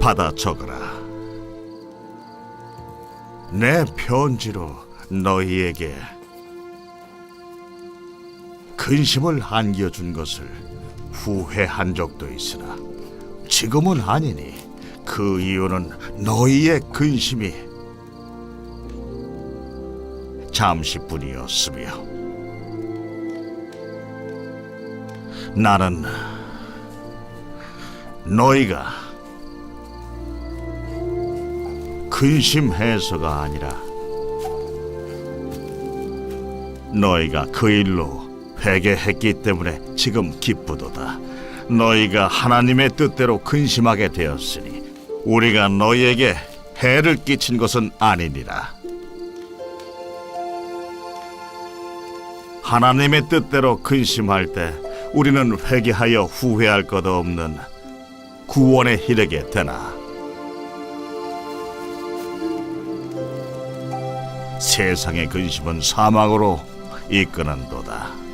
받아 적어라. 내 편지로 너희에게 근심을 안겨준 것을 후회한 적도 있으나 지금은 아니니 그 이유는 너희의 근심이 잠시뿐이었으며 나는 너희가 근심해서가 아니라 너희가 그 일로 회개했기 때문에 지금 기쁘도다. 너희가 하나님의 뜻대로 근심하게 되었으니 우리가 너희에게 해를 끼친 것은 아니니라. 하나님의 뜻대로 근심할 때 우리는 회개하여 후회할 것 없는 구원에 이르게 되나. 세상의 근심은 사망으로 이끄는도다.